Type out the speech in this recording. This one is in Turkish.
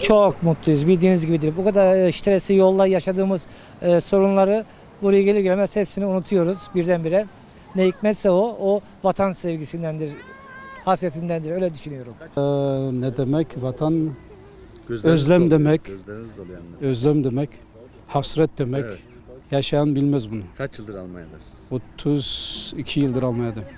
Çok mutluyuz bildiğiniz gibi değil. Bu kadar e, stresi yolda yaşadığımız e, sorunları buraya gelir gelmez hepsini unutuyoruz birdenbire. Ne hikmetse o, o vatan sevgisindendir, hasretindendir öyle düşünüyorum. Ee, ne demek? Vatan Gözleriniz Özlem doluyor, demek. Gözleriniz doluyor özlem demek, hasret demek. Evet. Yaşayan bilmez bunu. Kaç yıldır Almanya'dasınız? 32 yıldır Almanya'dayım.